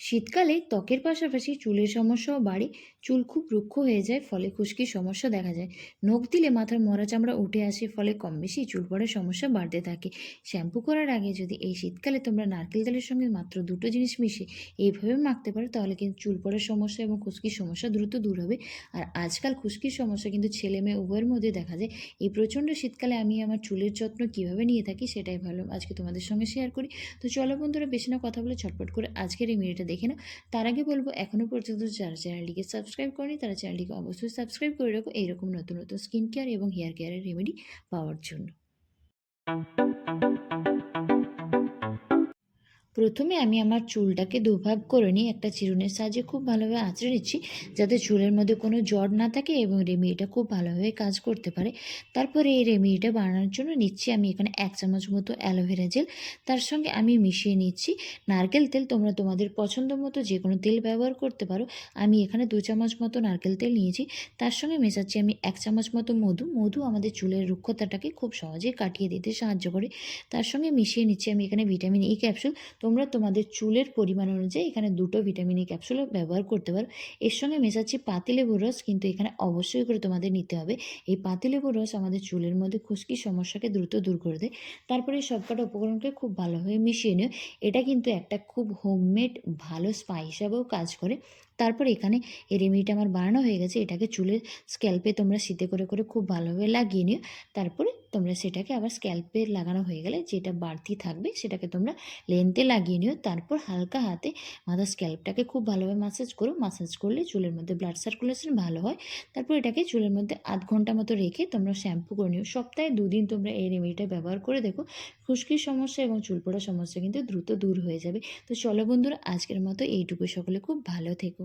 শীতকালে ত্বকের পাশাপাশি চুলের সমস্যাও বাড়ে, চুল খুব রুক্ষ হয়ে যায়, ফলে খুশকির সমস্যা দেখা যায়। নখ দিলে মাথার মরা চামড়া উঠে আসে, ফলে কম বেশি চুল পড়ার সমস্যা বাড়তে থাকে। শ্যাম্পু করার আগে যদি এই শীতকালে তোমরা নারকেল তেলের সঙ্গে মাত্র দুটো জিনিস মিশে এইভাবে মাখতে পারো, তাহলে কিন্তু চুল পড়ার সমস্যা এবং খুশকির সমস্যা দ্রুত দূর হবে। আর আজকাল খুশকির সমস্যা কিন্তু ছেলে মেয়ে উভয়ের মধ্যে দেখা যায়। এই প্রচণ্ড শীতকালে আমি আমার চুলের যত্ন কীভাবে নিয়ে থাকি সেটাই ভালো আজকে তোমাদের সঙ্গে শেয়ার করি। তো চলো বন্ধুরা, বেশি না কথা বলে ছটপট করে আজকের এই ভিডিওটা দেখে না তার আগে বলব এখনও পর্যন্ত যারা চ্যানেলটিকে সাবস্ক্রাইব করেনি, তারা চ্যানেলটিকে অবশ্যই সাবস্ক্রাইব করে রাখো। এইরকম নতুন নতুন স্কিন কেয়ার এবং হেয়ার কেয়ারের রেমেডি পাওয়ার জন্য। প্রথমে আমি আমার চুলটাকে দুভাগ করে নিই, একটা চিরুনের সাহায্যে খুব ভালোভাবে আঁচড়ে নিচ্ছি যাতে চুলের মধ্যে কোনো জট না থাকে এবং রেমেডিটা খুব ভালোভাবে কাজ করতে পারে। তারপরে এই রেমেডিটা বানানোর জন্য নিচ্ছি আমি এখানে এক চামচ মতো অ্যালোভেরা জেল। তার সঙ্গে আমি মিশিয়ে নিচ্ছি নারকেল তেল। তোমরা তোমাদের পছন্দ মতো যে কোনো তেল ব্যবহার করতে পারো। আমি এখানে দু চামচ মতো নারকেল তেল নিয়েছি। তার সঙ্গে মেশাচ্ছি আমি এক চামচ মতো মধু। মধু আমাদের চুলের রুক্ষতাটাকে খুব সহজেই কাটিয়ে দিতে সাহায্য করে। তার সঙ্গে মিশিয়ে নিচ্ছি আমি এখানে ভিটামিন ই ক্যাপসুল। তোমরা তোমাদের চুলের পরিমাণ অনুযায়ী এখানে দুটো ভিটামিন এ ক্যাপসুলও ব্যবহার করতে পারো। এর সঙ্গে মেশাচ্ছি পাতিলেবুর রস, কিন্তু এখানে অবশ্যই করে তোমাদের নিতে হবে। এই পাতিলেবুর রস আমাদের চুলের মধ্যে খুশকি সমস্যাকে দ্রুত দূর করে দেয়। তারপরে সবকটা উপকরণকে খুব ভালোভাবে মিশিয়ে নিও। এটা কিন্তু একটা খুব হোমমেড ভালো স্পা হিসাবেও কাজ করে। তারপর এখানে এই রেমিডিটা আমার বানানো হয়ে গেছে। এটাকে চুলের স্ক্যাল্পে তোমরা শীতে করে করে খুব ভালোভাবে লাগিয়ে নিও। তারপরে তোমরা সেটাকে আবার স্ক্যাল্পে লাগানো হয়ে গেলে যেটা বাড়তি থাকবে সেটাকে তোমরা লেন্থে লাগিয়ে নিও। তারপর হালকা হাতে মাথার স্ক্যাল্পটাকে খুব ভালোভাবে মাসাজ করো। মাসাজ করলে চুলের মধ্যে ব্লাড সার্কুলেশন ভালো হয়। তারপর এটাকে চুলের মধ্যে আধ ঘণ্টা মতো রেখে তোমরা শ্যাম্পু করে নিও। সপ্তাহে দুদিন তোমরা এই রেমেডিটা ব্যবহার করে দেখো। খুশকির সমস্যা এবং চুল পড়ার সমস্যা কিন্তু দ্রুত দূর হয়ে যাবে। তো চলো বন্ধুরা, আজকের মতো এইটুকু সকলে খুব ভালো থেকো।